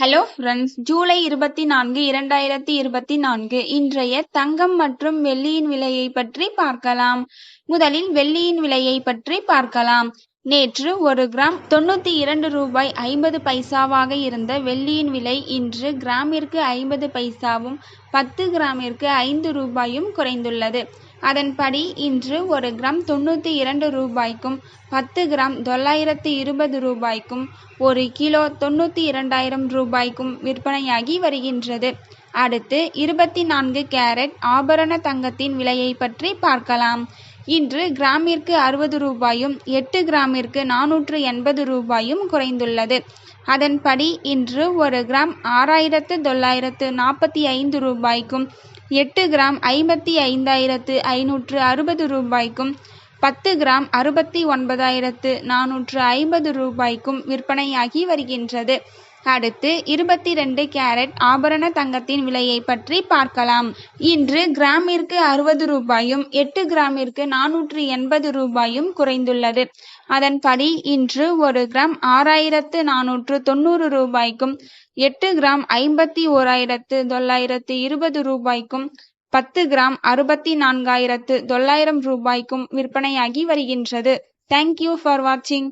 Hello friends July இருபத்தி நான்கு இரண்டாயிரத்தி இருபத்தி நான்கு. இன்றைய தங்கம் மற்றும் வெள்ளியின் விலையை பற்றி பார்க்கலாம். முதலில் வெள்ளியின் விலையை பற்றி பார்க்கலாம். நேற்று ஒரு கிராம் தொண்ணூத்தி இரண்டு ரூபாய் ஐம்பது பைசாவாக இருந்த வெள்ளியின் விலை இன்று கிராமிற்கு ஐம்பது பைசாவும் பத்து கிராமிற்கு ஐந்து ரூபாயும் குறைந்துள்ளது. அதன்படி இன்று ஒரு கிராம் தொண்ணூற்றி இரண்டு ரூபாய்க்கும் பத்து கிராம் தொள்ளாயிரத்து இருபது ரூபாய்க்கும் ஒரு கிலோ தொண்ணூற்றி இரண்டாயிரம் ரூபாய்க்கும் விற்பனையாகி வருகின்றது. அடுத்து இருபத்தி நான்கு கேரட் ஆபரண தங்கத்தின் விலையை பற்றி பார்க்கலாம். இன்று கிராமிற்கு அறுபது ரூபாயும் எட்டு கிராமிற்கு நானூற்று எண்பது ரூபாயும் குறைந்துள்ளது. அதன்படி இன்று ஒரு கிராம் ஆறாயிரத்து தொள்ளாயிரத்து நாற்பத்தி ஐந்து ரூபாய்க்கும் எட்டு கிராம் ஐம்பத்தி ஐந்தாயிரத்து ஐநூற்று அறுபது ரூபாய்க்கும் பத்து கிராம் அறுபத்தி ஒன்பதாயிரத்து நானூற்று ஐம்பது ரூபாய்க்கும் விற்பனையாகி வருகின்றது. அடுத்து இருபத்தி ரெண்டு கேரட் ஆபரண தங்கத்தின் விலையை பற்றி பார்க்கலாம். இன்று கிராமிற்கு அறுபது ரூபாயும் எட்டு கிராமிற்கு நானூற்று எண்பது ரூபாயும் குறைந்துள்ளது. அதன்படி இன்று ஒரு கிராம் ஆறாயிரத்து நானூற்று தொண்ணூறு ரூபாய்க்கும் எட்டு கிராம் ஐம்பத்தி ஓராயிரத்து தொள்ளாயிரத்து இருபது ரூபாய்க்கும் பத்து கிராம் அறுபத்தி நான்காயிரத்து தொள்ளாயிரம் ரூபாய்க்கும் விற்பனையாகி வருகின்றது. தேங்க்யூ ஃபார் வாட்சிங்